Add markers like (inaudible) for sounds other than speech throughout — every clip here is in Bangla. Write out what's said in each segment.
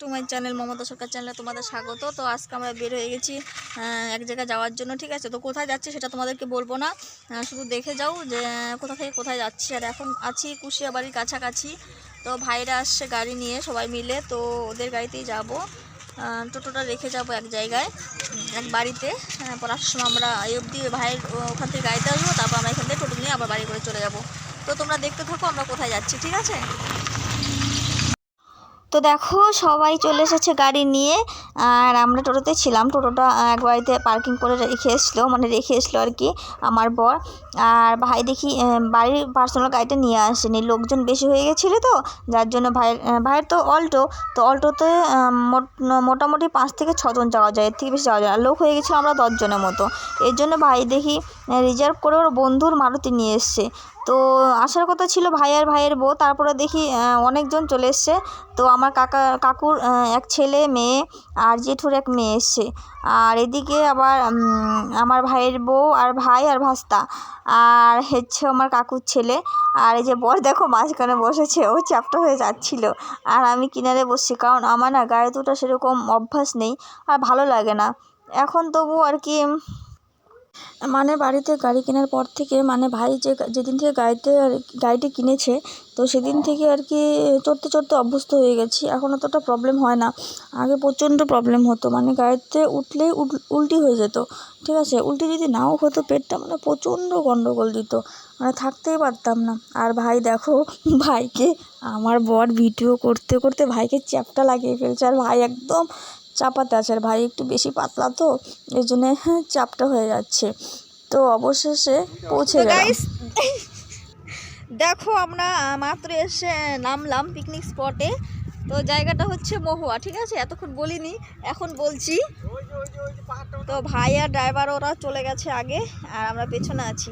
To my channel Mamata Sarkar চ্যানেলে তোমাদের স্বাগত। তো আজকে আমরা বের হয়ে গেছি এক জায়গায় যাওয়ার জন্য, ঠিক আছে? তো কোথায় যাচ্ছি সেটা তোমাদেরকে বলব না। শুধু দেখে যাও যে কোথা থেকে কোথায় যাচ্ছি। আর এখন আছি কুশিয়া বাড়ির কাছাকাছি। তো ভাইরা আসছে গাড়ি নিয়ে সবাই মিলে, তো ওদের গাড়িতেই যাব। টোটোটা রেখে যাব এক জায়গায়, এক বাড়িতে। আসার সময় আমরা এই অবধি ভাইয়ের ওখান থেকে গাড়িতে আসব, তারপর আমরা এখান থেকে টোটো নিয়ে আবার বাড়ি করে চলে যাব। তো তোমরা দেখতে থাকো আমরা কোথায় যাচ্ছি, ঠিক আছে? তো দেখো, সবাই চলে এসেছে গাড়ি নিয়ে আর আমরা টোটোতে ছিলাম। টোটোটা এক বাড়িতে পার্কিং করে রেখে এসলো মানে রেখে এসলো আর কি আমার বর। আর ভাই দেখি বাড়ির পার্সোনাল গাড়িটা নিয়ে আসেনি। লোকজন বেশি হয়ে গেছিল তো, যার জন্য ভাইয়ের ভাইয়ের তো অল্টো। তো অল্টোতে মোট- মোটামুটি পাঁচ থেকে ছজন যাওয়া যায়, এর থেকে বেশি যাওয়া যায় না। লোক হয়ে গেছিল আমরা দশজনের মতো। এর জন্য ভাই দেখি রিজার্ভ করে ওর বন্ধুর মারুতি নিয়ে এসছে। তো আসার কথা ছিল ভাই আর ভাইয়ের বউ, তারপরে দেখি অনেকজন চলে এসছে। তো আমার কাকা, কাকুর এক ছেলে, মেয়ে আর জেঠুর এক মেয়ে এসছে। আর এদিকে আবার আমার ভাইয়ের বউ আর ভাই আর ভাস্তা। আর হচ্ছে আমার কাকুর ছেলে। আর এই যে বর দেখো, মাঝখানে বসেছে, ও চ্যাপটা হয়ে যাচ্ছিল। আর আমি কিনারে বসছি, কারণ আমার না গাড়ি দুটো সেরকম অভ্যাস নেই, আর ভালো লাগে না। এখন তবু আর কি মানে বাড়িতে গাড়ি কেনার পর থেকে মানে ভাই যে যেদিন থেকে গাড়িতে আর গাড়িটি কিনেছে, তো সেদিন থেকে আর কি চড়তে চড়তে অভ্যস্ত হয়ে গেছি। এখন অতটা প্রবলেম হয় না। আগে প্রচণ্ড প্রবলেম হতো। মানে গাড়িতে উঠলেই উল- উল্টি হয়ে যেত। ঠিক আছে? উল্টি যদি নাও হতো, পেটটা মানে প্রচণ্ড গণ্ডগোল দিত। মানে থাকতেই পারতাম না। আর ভাই দেখো, (laughs) ভাইকে, আমার বর ভিডিও করতে করতে ভাইকে চ্যাপটা লাগিয়ে ফেলছে। আর ভাই একদম চাপাতে আছে। আর ভাই একটু বেশি পাতলা তো এই জন্য হ্যাঁ চাপটা হয়ে যাচ্ছে। তো অবশেষে পৌঁছে গেলাম। দেখো আমরা মাত্র এসে নামলাম পিকনিক স্পটে তো জায়গাটা হচ্ছে মহুয়া ঠিক আছে? এতক্ষণ বলিনি এখন বলছি। তো ভাই আর ড্রাইভার ওরা চলে গেছে আগে আর আমরা পেছনে আছি।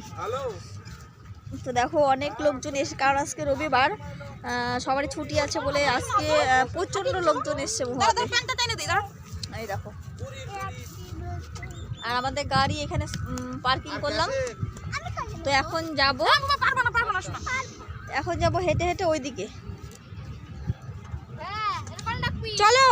তো দেখো অনেক লোকজন এসে কারণ আজকে রবিবার সবারই ছুটি আছে বলে আজকে প্রচণ্ড লোকজন এসছে মহুয়াতে। এই দেখো। আর আমাদের গাড়ি এখানে পার্কিং করলাম। তো এখন যাব। এখন যাব হেঁটে হেঁটে ওইদিকে। চলো।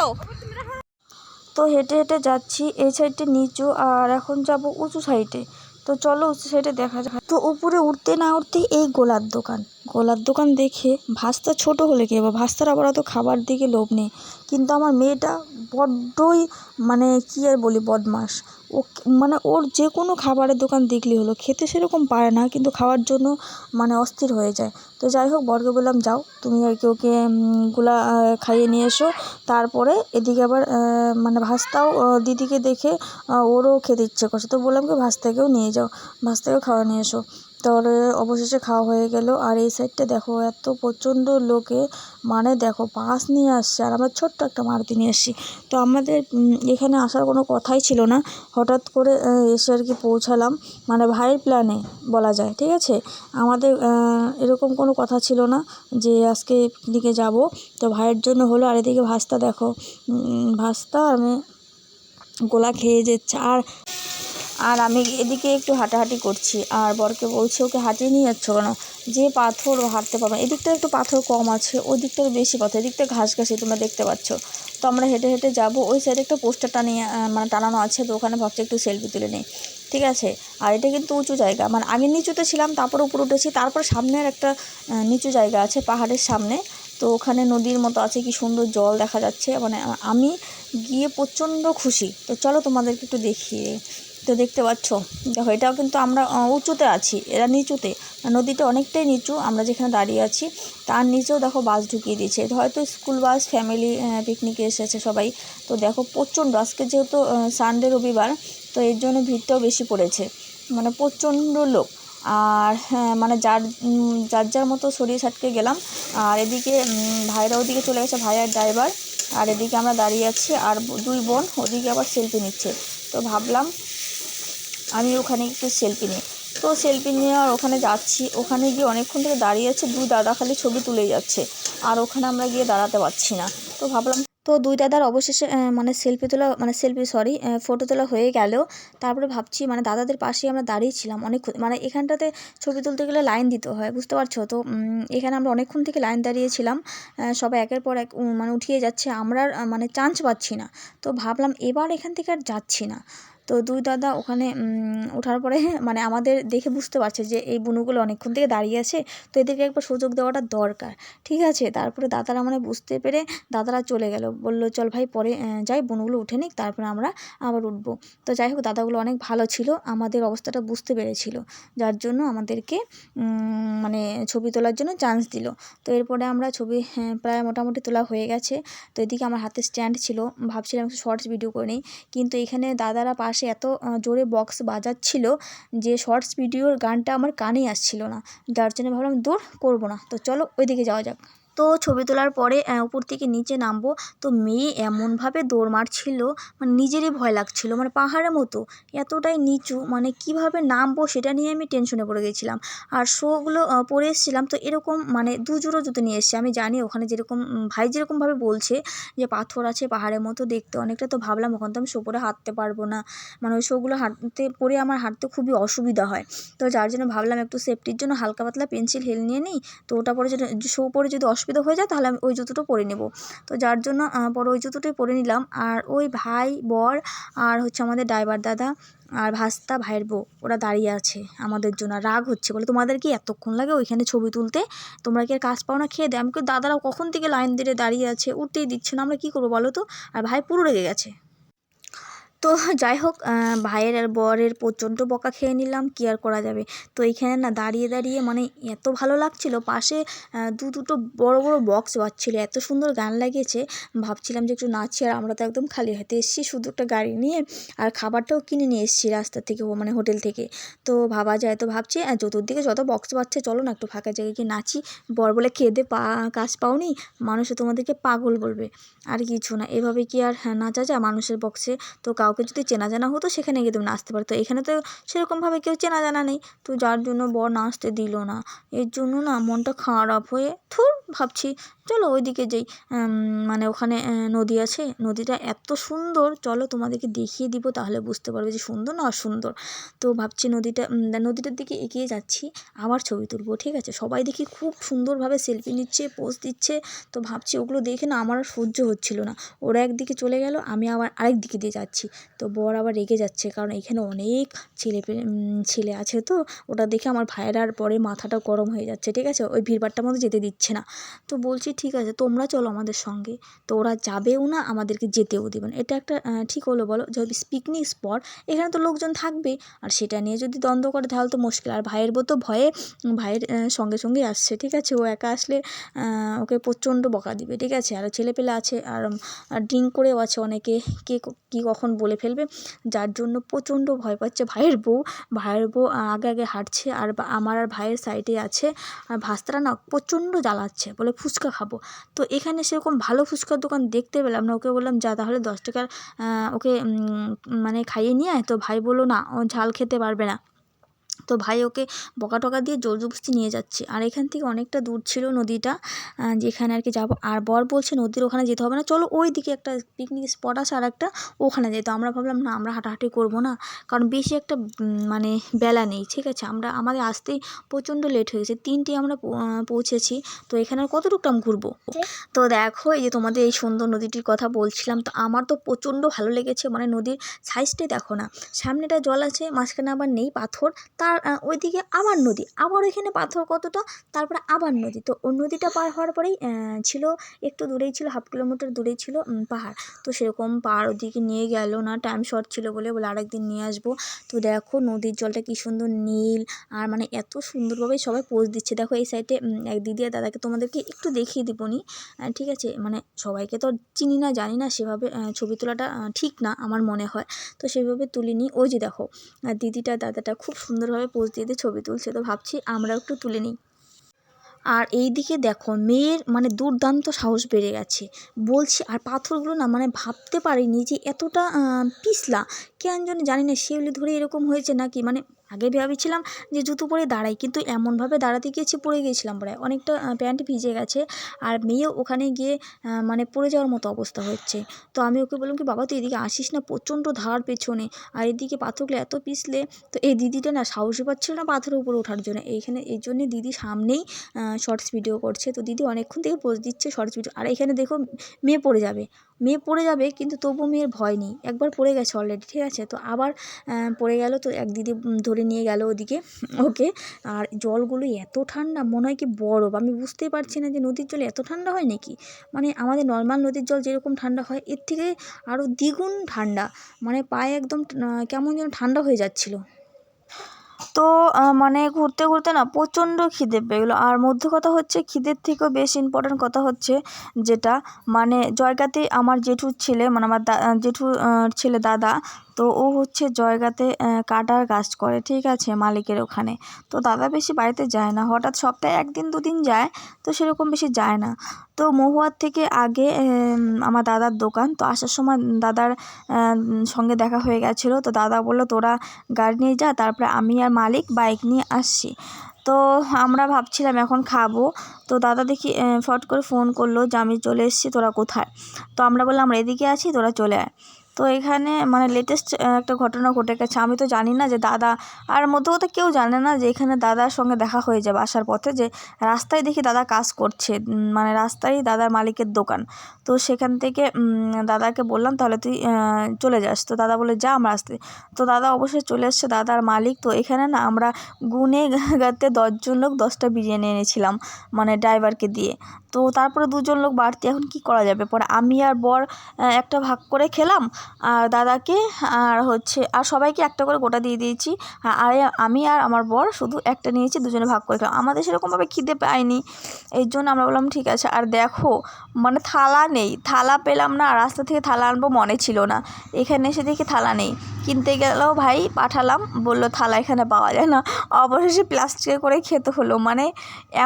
তো হেঁটে হেঁটে যাচ্ছি এই সাইডে নিচু আর এখন যাব উঁচু সাইডে। তো চলো উঁচু সাইডে দেখা যাক। তো উপরে উঠতে না উঠতে এই গোলার দোকান। গোলার দোকান দেখে ভাস্তা ছোট হলে কি হবে ভাস্তার আবার অত খাবার দিকে লোভ নেই। কিন্তু আমার মেয়েটা বড্ডই মানে কী আর বলি বদমাস ও মানে ওর যে কোনো খাবারের দোকান দেখলেই হলো, খেতে সেরকম পারে না, কিন্তু খাওয়ার জন্য মানে অস্থির হয়ে যায়। তো যাই হোক, বরকে বললাম, যাও, তুমি আর কি ওকে গুলা খাইয়ে নিয়ে এসো। তারপরে এদিকে আবার মানে ভাস্তাও দিদিকে দেখে ওরও খেতে ইচ্ছে করছে। তো বললাম কি, ভাস্তাকেও নিয়ে যাও, ভাস্তাকেও খাওয়া নিয়ে এসো। তাহলে অবশেষে খাওয়া হয়ে গেল। আর এই সাইডটা দেখো, এত প্রচণ্ড লোকে মানে দেখো বাস নিয়ে আসছে। আর আমরা ছোট্ট একটা মারুতি নিয়ে এসেছি তো আমাদের এখানে আসার কোনো কথাই ছিল না। হঠাৎ করে এসে আর কি পৌঁছালাম। মানে ভাইয়ের প্ল্যানে বলা যায়, ঠিক আছে? আমাদের এরকম কোনো কথা ছিল না যে আজকে পিকনিকে যাব। তো ভাইয়ের জন্য হলো, আর এদিকে ভাস্তা দেখো। ভাস্তা, আমি গোলা খেয়ে যাচ্ছে। আর আর আমি এদিকে একটু হাঁটাহাঁটি করছি। আর বরকে বলছি, ওকে হাঁটিয়ে নিয়ে যাচ্ছ কেন? যে পাথর হাঁটতে পারবে এদিকটা একটু পাথর কম আছে, ওই দিকটা বেশি পাথর এদিকটা ঘাস ঘাসি তোমরা দেখতে পাচ্ছ। তো আমরা হেঁটে হেঁটে যাব। ওই সাইডে একটা পোস্টার টানিয়ে মানে টানানো আছে, তো ওখানে ভাবছি একটু সেলফি তুলে নিই। ঠিক আছে? আর এটা কিন্তু উঁচু জায়গা। মানে আগে নিচুতে ছিলাম, তারপর উপরে উঠেছি। তারপর সামনের একটা নিচু জায়গা আছে, পাহাড়ের সামনে। তো ওখানে নদীর মতো আছে, কি সুন্দর জল দেখা যাচ্ছে। মানে আমি গিয়ে প্রচণ্ড খুশি। তো চলো তোমাদেরকে একটু দেখিয়ে তো দেখতে পাচ্ছ। দেখো, এটাও কিন্তু আমরা উঁচুতে আছি। এরা নিচুতে। নদীটা অনেকটাই নিচু, আমরা যেখানে দাঁড়িয়ে আছি, তার নিচেও দেখো বাস ঢুকিয়ে দিয়েছে। হয়তো স্কুল বাস ফ্যামিলি পিকনিকে এসেছে সবাই। তো দেখো, প্রচণ্ড। আজকে যেহেতু সানডে রবিবার, তো এর জন্য ভিড়টাও বেশি পড়েছে। মানে প্রচণ্ড লোক। আর হ্যাঁ মানে যার যার যার মতো সরিয়ে সাটকে গেলাম। আর এদিকে ভাইরা ওদিকে চলে গেছে ভাই আর ড্রাইভার আর এদিকে আমরা দাঁড়িয়ে আছি, আর দুই বোন, ওদিকে আবার সেলফি নিচ্ছে। তো ভাবলাম আমি ওখানে একটু সেলফি নিই। তো সেলফি নিয়ে আর ওখানে যাচ্ছি। ওখানে গিয়ে অনেকক্ষণ থেকে দাঁড়িয়ে আছে। দুই দাদা খালি ছবি তুলে যাচ্ছে। আর ওখানে আমরা গিয়ে দাঁড়াতে পারছি না। তো ভাবলাম তো দুই দাদার অবশেষে মানে সেলফি তোলা মানে সেলফি সরি ফটো তোলা হয়ে গেল। তারপরে ভাবছি মানে দাদাদের পাশেই আমরা দাঁড়িয়েছিলাম অনেক মানে এখানটাতে ছবি তুলতে গেলে লাইন দিতে হয়, বুঝতে পারছ? তো এখানে আমরা অনেকক্ষণ থেকে লাইন দাঁড়িয়েছিলাম। সবাই একের পর এক মানে উঠিয়ে যাচ্ছে। আমরা মানে চান্স পাচ্ছি না। তো ভাবলাম এবার এখান থেকে আর যাচ্ছি না। তো দুই দাদা ওখানে ওঠার পরে (laughs) মানে আমাদের দেখে বুঝতে পারছে যে এই বুনুগুলো অনেকক্ষণ থেকে দাঁড়িয়ে আছে তো এদেরকে একবার সুযোগ দেওয়াটা দরকার ঠিক আছে? তারপরে দাদারা মানে বুঝতে পেরে দাদারা চলে গেল বলল চল ভাই পরে যাই বোনগুলো উঠে নিক তারপরে আমরা আবার উঠবো। তো যাই হোক দাদাগুলো অনেক ভালো ছিল আমাদের অবস্থাটা বুঝতে পেরেছিল যার জন্য আমাদেরকে মানে ছবি তোলার জন্য চান্স দিল। তো এরপরে আমরা ছবি হ্যাঁ, প্রায় মোটামুটি তোলা হয়ে গেছে তো এদিকে আমার হাতে স্ট্যান্ড ছিল ভাবছিলাম শর্টস ভিডিও করে নিই কিন্তু এখানে দাদারা পাশে এত জোরে বক্স বাজাচ্ছিল যে শর্টস ভিডিওর গানটা আমার কানেই আসছিল না। যার জন্য ভাবলাম দূর করব না। তো চলো ওইদিকে যাওয়া যাক। তো ছবি তোলার পরে উপর থেকে নিচে নামবো। তো মেয়ে এমনভাবে দৌড় মারছিল মানে নিজেরই ভয় লাগছিল মানে পাহাড়ের মতো। এতটাই নিচু মানে কীভাবে নামবো সেটা নিয়ে আমি টেনশনে পড়ে গেছিলাম। আর শোগুলো পরে এসেছিলাম, তো এরকম মানে দু জোড়ো জুতো নিয়ে এসেছি। আমি জানি ওখানে যেরকম ভাই যেরকমভাবে বলছে যে পাথর আছে পাহাড়ের মতো, দেখতে অনেকটা তো ভাবলাম ওখান তো আমি শো পরে হাঁটতে পারব না। মানে ওই শোগুলো হাঁটতে পরে আমার হাঁটতে খুবই অসুবিধা হয়। তো যার জন্য ভাবলাম একটু সেফটির জন্য হালকা পাতলা পেন্সিল হেল নিয়ে নিই। তো ওটা পরে যদি শো পরে যদি অসুবিধা হয়ে যায়, তাহলে আমি ওই জুতোটা পরে নেব। তো যার জন্য পরে ওই জুতোটাই পরে নিলাম। আর ওই ভাই, বর আর হচ্ছে আমাদের ড্রাইভার দাদা আর ভাস্তা ভাইয়ের বউ, ওরা দাঁড়িয়ে আছে আমাদের জন্য। রাগ হচ্ছে বলে, তোমাদের কি এতক্ষণ লাগে ওইখানে ছবি তুলতে? তোমরা কি আর কাজ পাও না খেয়ে দেয় আমি দাদারা কখন থেকে লাইন দিয়ে দাঁড়িয়ে আছে? উঠতেই দিচ্ছে না। আমরা কী করব বলো তো? আর ভাই পুরো রেগে গেছে। তো যাই হোক ভাইয়ের আর বরের প্রচণ্ড বকা খেয়ে নিলাম কী আর করা যাবে? তো এইখানে না দাঁড়িয়ে দাঁড়িয়ে মানে এত ভালো লাগছিল পাশে দু দুটো বড় বড় বক্স বাজছিল এত সুন্দর গান লাগিয়েছে। ভাবছিলাম যে একটু নাচি আর আমরা তো একদম খালি হাতে এসেছি শুধু একটা গাড়ি নিয়ে আর খাবারটাও কিনে নিয়ে এসেছি রাস্তা থেকে মানে হোটেল থেকে। তো ভাবা যায় তো ভাবছি চতুর্দিকে যত বক্স বাজছে চলো না একটু ফাঁকা জায়গায় গিয়ে নাচি। বর বলে খেদে পা কাজ পাওনি? মানুষে তোমাদেরকে পাগল বলবে। আর কিছু না এভাবে কি আর হ্যাঁ, নাচা যায় মানুষের বক্সে তো কাউকে যদি চেনা জানা হতো সেখানে গিয়ে তুমি নাচতে পারতো। এখানে তো সেরকমভাবে কেউ চেনা জানা নেই। তো যার জন্য বর নাচতে দিল না। এর জন্য না মনটা খারাপ হয়ে থুর ভাবছি চলো ওইদিকে যাই। মানে ওখানে নদী আছে। নদীটা এত সুন্দর। চলো তোমাদেরকে দেখিয়ে দিব, তাহলে বুঝতে পারবে যে সুন্দর না অসুন্দর। তো ভাবছি নদীটা নদীটার দিকে এগিয়ে যাচ্ছি, আবার ছবি তুলবো, ঠিক আছে? সবাই দেখি খুব সুন্দরভাবে সেলফি নিচ্ছে পোজ দিচ্ছে। তো ভাবছি ওগুলো দেখে না আমার আর সহ্য হচ্ছিল না। ওরা একদিকে চলে গেল, আমি আবার আরেক দিকে দিয়ে যাচ্ছি। তো বর আবার রেগে যাচ্ছে, কারণ এখানে অনেক ছেলে ছেলে আছে তো। ওটা দেখে আমার ভাইয়ের আর পরে মাথাটা গরম হয়ে যাচ্ছে, ঠিক আছে? ওই ভিড়ভাড়টার মধ্যে যেতে দিচ্ছে না। তো বলছি ঠিক আছে, তোমরা চলো আমাদের সঙ্গে। তো ওরা যাবেও না, আমাদেরকে যেতেও দেবে না। এটা একটা ঠিক হলো বলো যে পিকনিক স্পট এখানে তো লোকজন থাকবে। আর সেটা নিয়ে যদি দ্বন্দ্ব করে, তাহলে তো মুশকিল। আর ভাইয়ের বউ তো ভয়ে, ভাইয়ের সঙ্গে সঙ্গে আসছে, ঠিক আছে? ও একা আসলে ওকে প্রচণ্ড বকা দিবে, ঠিক আছে? আর ছেলে পেলে আছে, আর ড্রিঙ্ক করেও আছে অনেকে। ক- কী কখন বলে ফেলবে? যার জন্য প্রচণ্ড ভয় পাচ্ছে ভাইয়ের বউ। ভাইয়ের বউ আগে আগে হাঁটছে, আর আমার আর ভাইয়ের সাইডে আছে। আর ভাস্তারা না প্রচণ্ড জ্বালাচ্ছে, বলে ফুচকা খাব। তো এখানে সেরকম ভালো ফুচকার দোকান দেখতে পেলাম না। ওকে বললাম, যা তাহলে দশ টাকার ওকে মানে খাইয়ে নিয়ে আয়। তো ভাই বলল, না, ও ঝাল খেতে পারবে না। তো ভাই ওকে বকা টকা দিয়ে জোর জবরদস্তি নিয়ে যাচ্ছে। আর এখান থেকে অনেকটা দূর ছিল নদীটা যেখানে আর কি যাব। আর বর বলছে, নদীর ওখানে যেতে হবে না, চলো ওই দিকে একটা পিকনিক স্পট আছে আর একটা ওখানে যেতে আমরা ভাবলাম, না, আমরা হাঁটাহাঁটি করব না, কারণ বেশি একটা মানে বেলা নেই, ঠিক আছে? আমরা, আমাদের আসতেই প্রচণ্ড লেট হয়ে গেছে তিনটে আমরা পৌঁছেছি। তো এখানে আর কতটুকু আমি ঘুরবো? তো দেখো, এই যে তোমাদের এই সুন্দর নদীটির কথা বলছিলাম, তো আমার তো প্রচণ্ড ভালো লেগেছে মানে নদীর সাইজটাই দেখো না। সামনেটা জল আছে, মাঝখানে আবার নেই পাথর, তার আহ, ওইদিকে আবার নদী। আবার ওইখানে পাথর কতটা? তারপরে আবার নদী। তো ওই নদীটা পার হওয়ার পরেই ছিল একটু দূরেই ছিল হাফ কিলোমিটার দূরেই ছিল পাহাড়। তো সেরকম পাহাড় ওদিকে নিয়ে গেল না টাইম শর্ট ছিল বলে বলে আরেকদিন নিয়ে আসব। তো দেখো নদীর জলটা কি সুন্দর নীল আর মানে এত সুন্দরভাবে সবাই পোজ দিচ্ছে। দেখো এই সাইডে এক দিদি আর দাদাকে তোমাদেরকে একটু দেখিয়ে দিবনি আহ, ঠিক আছে? মানে সবাইকে তো চিনি না জানি না সেভাবে ছবি তোলাটা ঠিক না আমার মনে হয়। তো সেভাবে তুলিনি। ওই যে দেখো দিদিটা দাদাটা খুব সুন্দরভাবে পোজ দিয়ে দিয়ে ছবি তুলছে, তো ভাবছি আমরাও একটু তুলে নিই। আর এই দিকে দেখো, মেয়ের মানে দুর্দান্ত সাহস বেড়ে গেছে। বলছি, আর পাথরগুলো না মানে ভাবতে পারিনি যে এতটা পিছলা। কেন জানি না, শিউলি ধরে এরকম হয়েছে নাকি? মানে আগে ভেবেছিলাম যে জুতো পরে দাঁড়াই, কিন্তু এমনভাবে দাঁড়াতে গিয়েছি পড়ে গিয়েছিলাম প্রায়। অনেকটা প্যান্ট ভিজে গেছে আর মেয়েও ওখানে গিয়ে মানে পড়ে যাওয়ার মতো অবস্থা হচ্ছে। তো আমি ওকে বললাম কি, বাবা, তুই এদিকে আসিস না, প্রচণ্ড ধার পেছনে। আর এদিকে পাথরগুলো এত পিছলে, তো এই দিদিটা না সাহসী পাচ্ছিল না পাথরের উপরে ওঠার জন্য। এইখানে, এই জন্যে দিদি সামনেই শর্টস ভিডিও করছে। তো দিদি অনেকক্ষণ থেকে পোজ দিচ্ছে শর্টস ভিডিও আর এখানে দেখো মেয়ে পড়ে যাবে। মেয়ে পড়ে যাবে কিন্তু তবু মেয়ের ভয় নেই। একবার পড়ে গেছে অলরেডি ঠিক আছে? তো আবার পড়ে গেল তো এক দিদি ধরে নিয়ে গেল ওদিকে, ওকে। আর জলগুলো এত ঠান্ডা, মনে হয় কি বরফ। আমি বুঝতেই পারছি না যে নদীর জল এত ঠান্ডা হয় নাকি? মানে আমাদের নর্মাল নদীর জল যেরকম ঠান্ডা হয়, এর থেকে আরও দ্বিগুণ ঠান্ডা। মানে পায়ে একদম কেমন যেন ঠান্ডা হয়ে যাচ্ছিল। তো মানে ঘুরতে ঘুরতে না প্রচণ্ড খিদে পেয়ে গেলো। আর মধ্যে কথা হচ্ছে খিদের থেকেও বেশি ইম্পর্ট্যান্ট কথা হচ্ছে যেটা মানে জয়গাতে আমার জেঠুর ছেলে মানে আমার দা, জেঠুর ছেলে দাদা তো ও হচ্ছে জয়গাতে কাটার কাজ করে, ঠিক আছে, মালিকের ওখানে। তো দাদা বেশি বাড়িতে যায় না, হঠাৎ সপ্তাহে একদিন দুদিন যায়, তো সেরকম বেশি যায় না। তো মহুয়ার থেকে আগে আমার দাদার দোকান, তো আসার সময় দাদার সঙ্গে দেখা হয়ে গেছিল। তো দাদা বলল, তোরা গাড়ি নিয়ে যা, তারপরে আমি আর মালিক বাইক নিয়ে আসছি। তো আমরা ভাবছিলাম এখন খাব। তো দাদা দেখি ফট করে ফোন করল যে, আমি চলে এসেছি, তোরা কোথায়? তো আমরা বললাম, আমরা এদিকে আছি, তোরা চলে আয়। তো এখানে মানে লেটেস্ট একটা ঘটনা ঘটে গেছে। আমি তো জানি না যে দাদা, আর মধ্যে কথা কেউ জানে না যে এখানে দাদার সঙ্গে দেখা হয়ে যাবে আসার পথে যে রাস্তায় দেখি দাদা কাজ করছে মানে রাস্তায় দাদার মালিকের দোকান। তো সেখান থেকে দাদাকে বললাম, তাহলে তুই চলে যাস। তো দাদা বলে, যা আমরা আসতে। তো দাদা অবশ্যই চলে এসছে, দাদার মালিক। তো এখানে না আমরা গুনে গাতে দশজন লোক দশটা বিরিয়ানি এনেছিলাম মানে ড্রাইভারকে দিয়ে। তো তারপরে দুজন লোক বাড়তি, এখন কি করা যাবে? পরে আমি আর বর একটা ভাগ করে খেলাম। আর দাদাকে, আর হচ্ছে, আর সবাইকে একটা করে গোটা দিয়ে দিয়েছি। আর আর আমি আর আমার বর শুধু একটা নিয়েছি, দুজনে ভাগ করে খেলাম আমাদের সেরকমভাবে খিদে পায়নি, এই জন্য আমরা বললাম, ঠিক আছে। আর দেখো মানে থালা নেই, থালা পেলাম না রাস্তা থেকে থালা আনব মনে ছিল না। এখানে এসে দেখি থালা নেই। কিনতে গেলেও ভাই পাঠালাম, বলল, থালা এখানে পাওয়া যায় না। অবশেষে প্লাস্টিকে করে খেতে হলো। মানে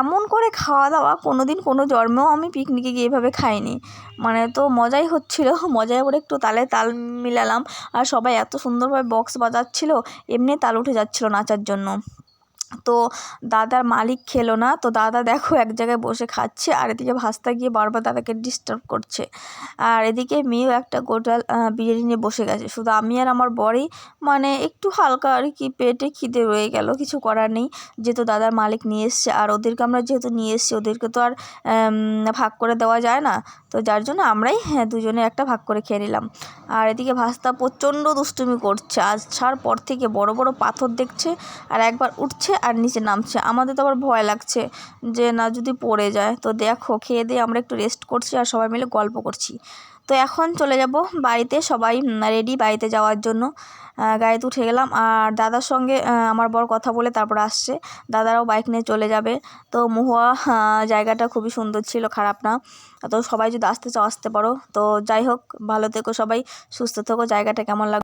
এমন করে খাওয়া দাওয়া কোনো দিন কোনো জন্মেও আমি পিকনিকে গিয়ে এভাবে খাইনি। মানে তো মজাই হচ্ছিল মজায় করে একটু তালে তাল মিলালাম। আর সবাই এত সুন্দরভাবে বক্স বাজাচ্ছিল এমনি তাল উঠে যাচ্ছিল নাচার জন্য। তো দাদার মালিক খেলো না। তো দাদা দেখো এক জায়গায় বসে খাচ্ছে আর এদিকে ভাস্তা গিয়ে বারবার দাদাকে ডিস্টার্ব করছে। আর এদিকে মেয়েও একটা গোটাল বিরিয়ানি নিয়ে বসে গেছে। শুধু আমি আর আমার বরই মানে একটু হালকা আর কি পেটে খিদে রয়ে গেল, কিছু করার নেই। যেহেতু দাদার মালিক নিয়ে এসছে আর ওদেরকে আমরা যেহেতু নিয়ে এসছি, ওদেরকে তো আর ভাগ করে দেওয়া যায় না। তো যার জন্য আমরাই হ্যাঁ দুজনে একটা ভাগ করে খেয়ে নিলাম। আর এদিকে ভাস্তা প্রচণ্ড দুষ্টুমি করছে। আজ ছাড় পর থেকে বড় বড় পাথর দেখছে আর একবার উঠছে আর নিচে নামছে। আমাদের তো আবার ভয় লাগছে যে, না, যদি পড়ে যায়। তো দেখো, খেয়ে দিয়ে আমরা একটু রেস্ট করছি আর সবাই মিলে গল্প করছি। তো এখন চলে যাব বাড়িতে সবাই রেডি বাড়িতে যাওয়ার জন্য। গাড়িতে উঠে গেলাম আর দাদার সঙ্গে আমার বর কথা বলে তারপর আসছে। দাদারাও বাইক নিয়ে চলে যাবে। তো মহুয়া জায়গাটা খুবই সুন্দর ছিল, খারাপ না। তো সবাই যদি আসতে চাও, আসতে পারো। তো যাই হোক, ভালো থেকো সবাই, সুস্থ থেকো, জায়গাটা কেমন লাগ